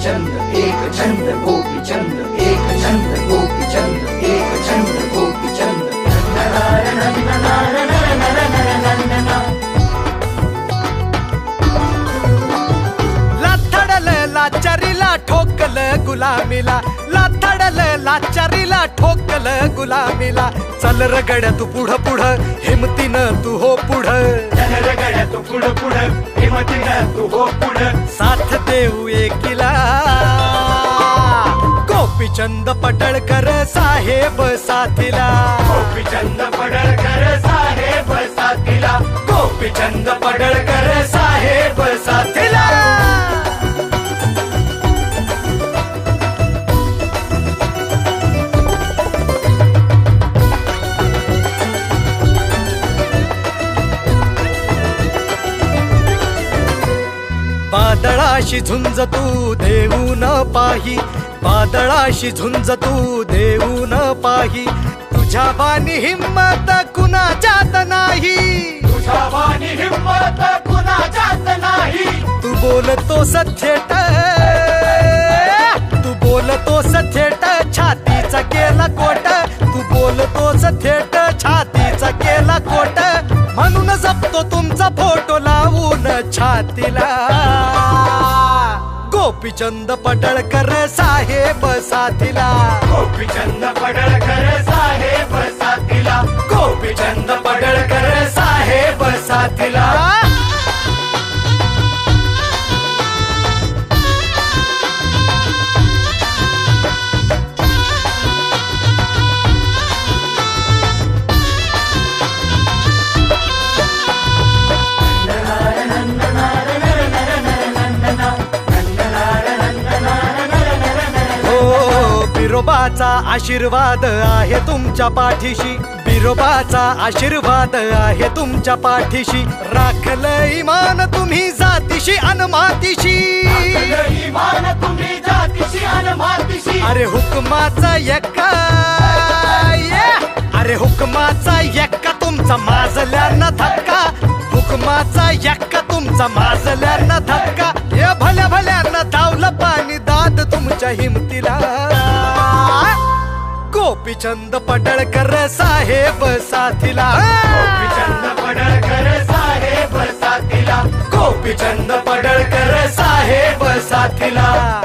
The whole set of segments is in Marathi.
गोपीचंद एक छंद गोपीचंद एक छंद गोपीचंद एक छंद गोपीचंद लाथडल लाचारीला ठोकल गुलामीला. लाथडल लाचारीला ठोकल गुलामीला. चल रगड तू पुढ पुढ हिमतीनं तू हो पुढ. तू पुढं पुढं हिमतीनं तू हो पुढं. साथ देऊ गोपीचंद पडळकर साहेब साथीला. गोपीचंद पडळकर साहेब साथीला. गोपीचंद पडळकर साहेब बादळाशी झुंज तू देऊ न पाही. बादळाशी झुंज तू देऊ न पाही. तुझ्या बानी हिम्मत कुणाच्यात नाही. तुझ्या वाणी हिंमत कुणाच्यात नाही. तू बोलतो सथेट. तू बोलतो सथेट छातीचा केला कोट. तू बोलतो थेट छातीचा केला कोट. म्हणून जपतो तुमचा फोटो लावून छातीला. गोपीचंद पडळकर साहेब साथीला. गोपीचंद बिरोबाचा आशीर्वाद आहे तुमच्या पाठीशी. बिरोबाचा आशीर्वाद आहे तुमच्या पाठीशी. राखल इमान तुम्ही जातीशी अनमातीशी तुम्ही अरे हुकमाचा यक्का अरे हुकमाचा यक्का तुमचा माजल्यानं धक्का. हुकमाचा यक्का तुमचा माजल्यानं धक्का. हे भल्या भल्यानं धावलं पाणी दाद तुमच्या हिमतीला. गोपीचंद पडळकर साहेब साथीला. गोपीचंद पडळकर साहेब साथीला. गोपीचंद पडळकर साहेब साथीला.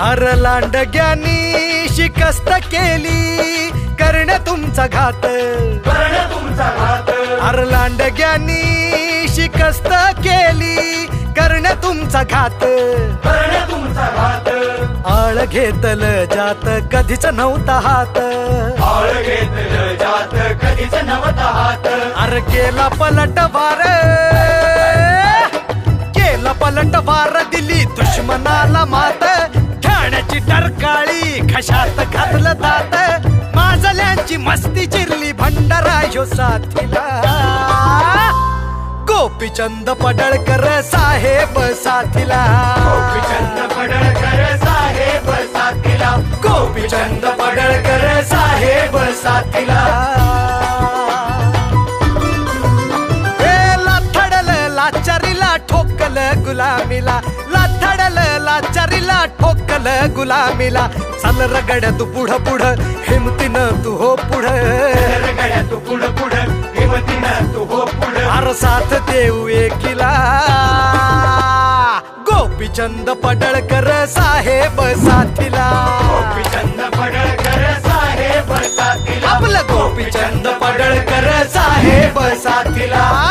अर लांडग्यानी शिकस्त केली. करण्या तुमचा घात. कर्ण तुमचा घात. अर लांडग्यानी शिकस्त केली. करण्या तुमचा घात. कर्ण तुमचा घात. आळ घेतल जात कधीच नव्हता हात. आळ घेतलं जात कधीच नव्हता हात. अर गेला पलट वार. गेला पलट वार दिली दुश्मनाला मात. टरकाळी खशात घातलं दात माजल्यांची मस्ती चिरली भंडारा यो साथीला. गोपीचंद पडळकर साहेब साथीला. गोपीचंद पडळकर साहेब साथीला. गोपीचंद पडळकर साहेब साथीला. लाचारीला ठोकल गुलामीला. लाथडल लाचारीला ठोकल गुलामीला. चाल रगड्या तू पुढं पुढं हिमतीनं तू हो पुढ. गड्या तू पुढं पुढं हिमतीनं तू हो पुढं अर साथ देऊ एकीला. गोपीचंद पडळकर साहेब साथीला गोपीचंद पडळकर साहेब साथीला. आपलं गोपीचंद पडळकर साहेब साथीला.